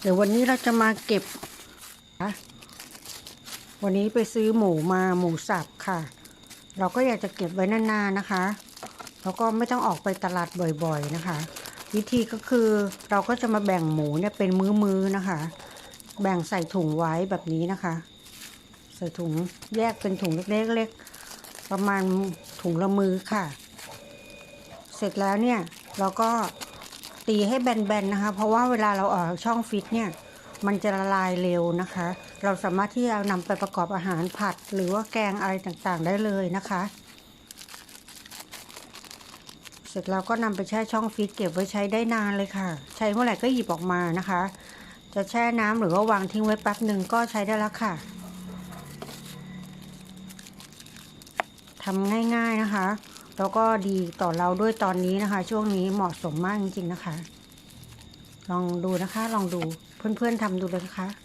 เดี๋ยววันนี้เราจะมาเก็บนะวันนี้ไปซื้อหมูมาหมูสับค่ะ เราก็อยากจะเก็บไว้นานๆนะคะแล้วก็ไม่ต้องออกไปตลาดบ่อยๆนะคะ วิธีก็คือเราก็จะมาแบ่งหมูเนี่ยเป็นมื้อๆนะคะ แบ่งใส่ถุงไว้แบบนี้นะคะ ใส่ถุงแยกเป็นถุงเล็กๆประมาณถุงละมือค่ะ เสร็จแล้วเนี่ยเราก็ ตีให้แบนๆนะคะ เพราะว่าเวลาเราออกช่องฟิตเนี่ยมันจะละลายเร็วนะคะ เราสามารถที่จะนำไปประกอบอาหารผัด หรือว่าแกงอะไรต่างๆได้เลยนะคะ เสร็จแล้วก็นำไปแช่ช่องฟิตเก็บไว้ใช้ได้นานเลยค่ะ ใช้เมื่อไหร่ก็หยิบออกมานะคะ จะแช่น้ำหรือว่าวางทิ้งไว้แป๊บหนึ่งก็ใช้ได้แล้วค่ะทำง่ายๆนะคะ แล้วก็ดีต่อเราด้วยตอนนี้นะคะ ช่วงนี้เหมาะสมมากจริงๆนะคะ ลองดูนะคะ ลองดูเพื่อนๆทำดูเลยนะคะ